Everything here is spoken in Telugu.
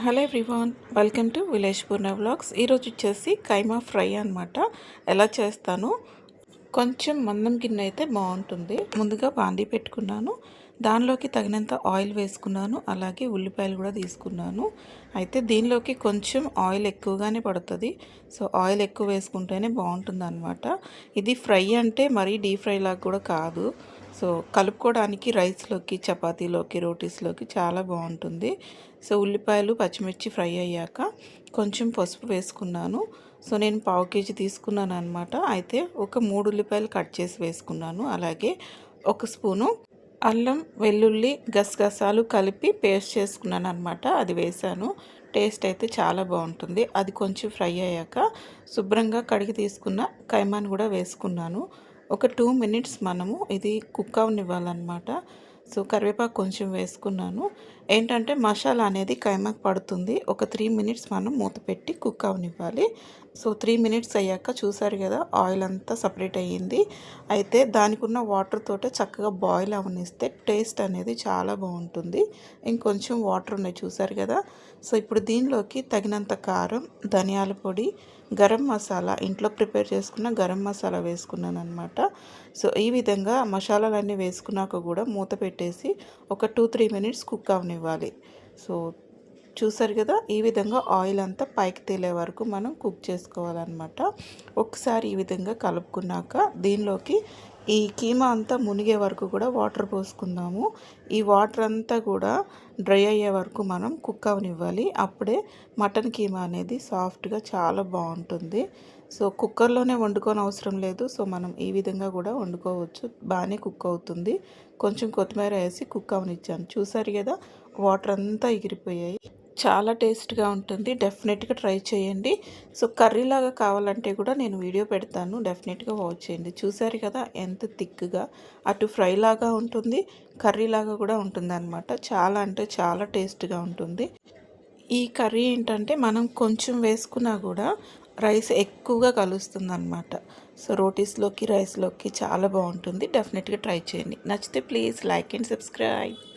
Hello everyone welcome to village Purna vlogs. ఈరోజు వచ్చేసి కైమా ఫ్రై అన్నమాట. ఎలా చేస్తాను? కొంచెం మందం గిన్నె అయితే బాగుంటుంది. ముందుగా బాండీ పెట్టుకున్నాను. దానిలోకి తగినంత ఆయిల్ వేసుకున్నాను. అలాగే ఉల్లిపాయలు కూడా తీసుకున్నాను. అయితే దీనిలోకి కొంచెం ఆయిల్ ఎక్కువగానే పడుతుంది. సో ఆయిల్ ఎక్కువ వేసుకుంటేనే బాగుంటుంది అనమాట ఇది ఫ్రై అంటే మరీ డీప్ ఫ్రై లాగా కూడా కాదు. సో కలుపుకోవడానికి రైస్లోకి చపాతీలోకి రోటీస్లోకి చాలా బాగుంటుంది. సో ఉల్లిపాయలు పచ్చిమిర్చి ఫ్రై అయ్యాక కొంచెం పసుపు వేసుకున్నాను. సో నేను పావు కేజీ తీసుకున్నాను అనమాట అయితే ఒక మూడు ఉల్లిపాయలు కట్ చేసి వేసుకున్నాను. అలాగే ఒక స్పూను అల్లం వెల్లుల్లి గసగసాలు కలిపి పేస్ట్ చేసుకున్నాను అనమాట అది వేసాను టేస్ట్ అయితే చాలా బాగుంటుంది. అది కొంచెం ఫ్రై అయ్యాక శుభ్రంగా కడిగి తీసుకున్న కైమాన్ కూడా వేసుకున్నాను. ఒక టూ మినిట్స్ మనము ఇది కుక్ అవనివ్వాలన్నమాట సో కరివేపాకు కొంచెం వేసుకున్నాను. ఏంటంటే మసాలా అనేది కైమాకు పడుతుంది. ఒక త్రీ మినిట్స్ మనం మూత పెట్టి కుక్ అవనివ్వాలి. సో త్రీ మినిట్స్ అయ్యాక చూసారు కదా ఆయిల్ అంతా సపరేట్ అయ్యింది. అయితే దానికి ఉన్న వాటర్ తోటే చక్కగా బాయిల్ అవనిస్తే టేస్ట్ అనేది చాలా బాగుంటుంది. ఇంకొంచెం వాటర్ ఉన్నాయి చూసారు కదా. సో ఇప్పుడు దీనిలోకి తగినంత కారం ధనియాల పొడి గరం మసాలా ఇంట్లో ప్రిపేర్ చేసుకున్న గరం మసాలా వేసుకున్నాను అనమాట సో ఈ విధంగా మసాలాలన్నీ వేసుకున్నాక కూడా మూత పెట్టి పెట్టేసి ఒక టూ త్రీ మినిట్స్ కుక్ అవనివ్వాలి. సో చూసారు కదా ఈ విధంగా ఆయిల్ అంతా పైకి తేలే వరకు మనం కుక్ చేసుకోవాలన్నమాట. ఒకసారి ఈ విధంగా కలుపుకున్నాక దీనిలోకి ఈ కీమా అంతా మునిగే వరకు కూడా వాటర్ పోసుకుందాము. ఈ వాటర్ అంతా కూడా డ్రై అయ్యే వరకు మనం కుక్ అవనివ్వాలి. అప్పుడే మటన్ కీమా అనేది సాఫ్ట్గా చాలా బాగుంటుంది. సో కుక్కర్లోనే వండుకొని అవసరం లేదు. సో మనం ఈ విధంగా కూడా వండుకోవచ్చు. బాగానే కుక్ అవుతుంది. కొంచెం కొత్తిమీర వేసి కుక్ అవనిచ్చాను. చూసారు కదా వాటర్ అంతా ఎగిరిపోయాయి. చాలా టేస్ట్గా ఉంటుంది. డెఫినెట్గా ట్రై చేయండి. సో కర్రీలాగా కావాలంటే కూడా నేను వీడియో పెడతాను. డెఫినెట్గా వాచ్ చేయండి. చూసారు కదా ఎంత థిక్గా అటు ఫ్రై లాగా ఉంటుంది కర్రీలాగా కూడా ఉంటుంది అనమాట చాలా అంటే చాలా టేస్ట్గా ఉంటుంది. ఈ కర్రీ ఏంటంటే మనం కొంచెం వేసుకున్నా కూడా రైస్ ఎక్కువగా కలుస్తుంది అనమాట సో రోటీస్లోకి రైస్లోకి చాలా బాగుంటుంది. డెఫినెట్గా ట్రై చేయండి. నచ్చితే ప్లీజ్ లైక్ అండ్ సబ్స్క్రైబ్.